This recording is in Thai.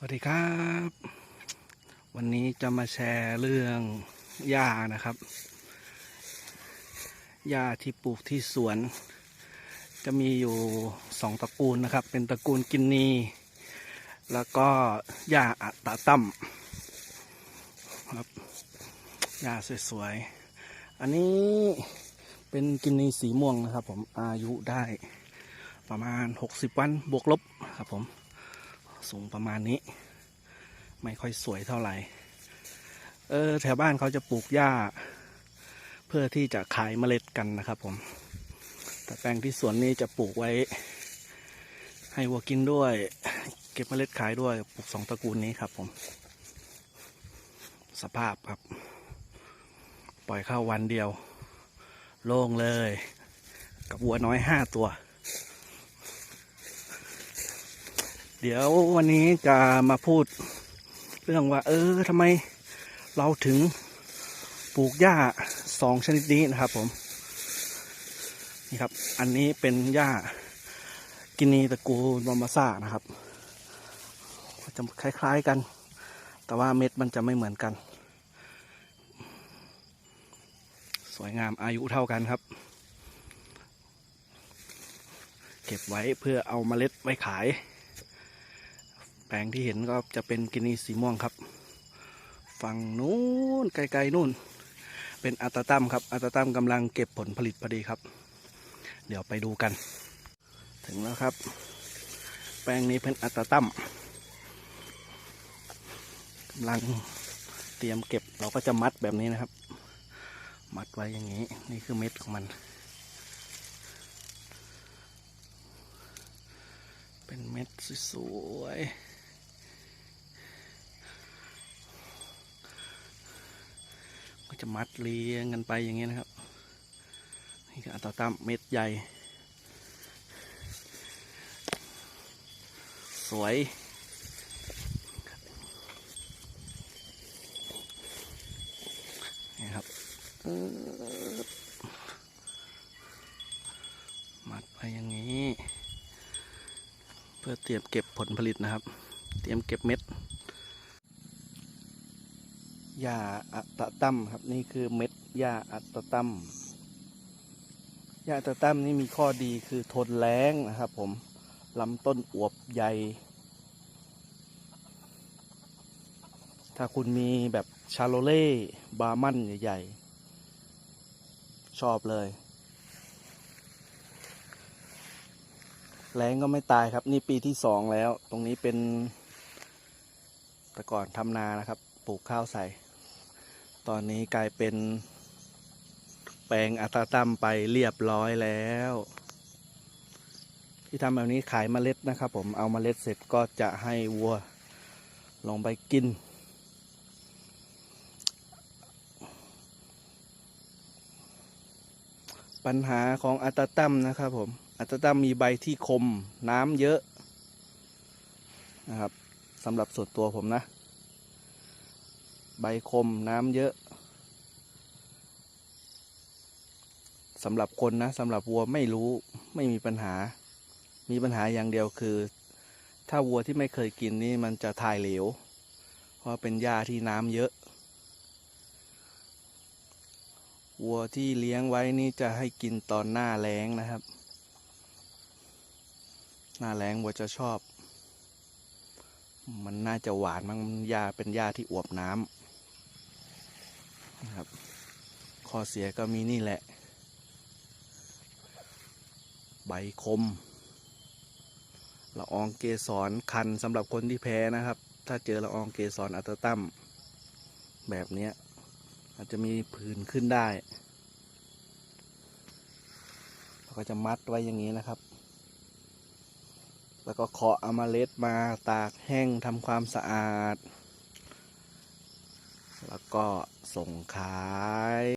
สวัสดีครับ วันนี้จะมาแชร์เรื่องหญ้านะครับหญ้าที่ปลูกที่สวน จะมีอยู่สองตระกูลนะครับ เป็นตระกูลกินนี แล้วก็หญ้าอัตตาตั้มครับหญ้าสวยๆ อันนี้เป็นกินนีสีม่วงนะครับ ผมอายุได้ประมาณ 60 วันบวกลบครับผม สูงประมาณนี้ ไม่ค่อยสวยเท่าไหร่ เออแถวบ้านเขาจะปลูกหญ้า เพื่อที่จะขายเมล็ดกันนะครับผม แต่แปลงที่สวนนี้จะปลูกไว้ ให้วัวกินด้วย เก็บเมล็ดขายด้วยปลูกสองตระกูลนี้ครับผม สภาพครับ ปล่อยเข้าวันเดียว โล่งเลย กับวัวน้อยห้าตัว เดี๋ยววันนี้จะมาพูดเรื่องว่า เออทำไมเราถึงปลูกหญ้าสองชนิดนี้นะครับผม นี่ครับ อันนี้เป็นหญ้ากินีตระกูลบอมบาซ่านะครับจะคล้ายๆกัน แต่ว่าเม็ดมันจะไม่เหมือนกัน สวยงามอายุเท่ากันครับ เก็บไว้เพื่อเอามาเมล็ดไว้ขาย แปลงที่เห็นก็จะเป็นกินีสีม่วงครับ ฝั่งนู้นไกลๆนู่น เป็นอัตตัมครับ อัตตัมกำลังเก็บผลผลิตพอดีครับ เดี๋ยวไปดูกัน ถึงแล้วครับ แปลงนี้เป็นอัตตัมกำลังเตรียมเก็บเราก็จะมัดแบบนี้นะครับ มัดไว้อย่างนี้ นี่คือเม็ดของมัน เป็นเม็ดสวยๆ จะมัดเรียงกันไปอย่างเงี้ยนะครับนี่คืออัตราตามเม็ดใหญ่ สวยนี่ครับปึ๊บมัดไปอย่างนี้ เพื่อเตรียมเก็บผลผลิตนะครับ เตรียมเก็บเม็ด หญ้าอัตตัมครับนี่คือเม็ดหญ้าอัตตัมหญ้าอัตตัมนี่มีข้อดีคือทนแล้งนะครับ ผมลำต้นอวบใหญ่ ถ้าคุณมีแบบชาโลเล่บาร์มันใหญ่ๆ ชอบเลย แรงก็ไม่ตายครับ นี่ปีที่สองแล้ว ตรงนี้เป็นแต่ก่อนทำนานะครับ ปลูกข้าวใส่ ตอนนี้กลายเป็น แปลงอัตาตัมไปเรียบร้อยแล้ว ที่ทำแบบนี้ขายเมล็ดนะครับผมเอาเมล็ดเสร็จก็จะให้วัวลงไปกิน ปัญหาของอัตาตัมนะครับผมอัตาตัมมีใบที่คมน้ำเยอะนะครับสำหรับส่วนตัวผมนะ ใบคมน้ำเยอะสำหรับคนนะสำหรับวัวไม่รู้ไม่มีปัญหา มีปัญหาอย่างเดียวคือ ถ้าวัวที่ไม่เคยกินนี่มันจะถ่ายเหลว เพราะเป็นหญ้าที่น้ำเยอะ วัวที่เลี้ยงไว้นี่จะให้กินตอนหน้าแล้งนะครับ หน้าแล้งวัวจะชอบ มันน่าจะหวานมั้งหญ้าเป็นหญ้าที่อวบน้ำ นะครับข้อเสียก็มีนี่แหละ ใบคมละอองเกสรคันสำหรับคนที่แพ้นะครับ ถ้าเจอละอองเกสรอัตตัมแบบนี้อาจจะมีผื่นขึ้นได้เราก็จะมัดไว้อย่างนี้นะครับ แล้วก็เคาะเอามาเล็ดมาตากแห้งทำความสะอาด แล้วก็ส่งขาย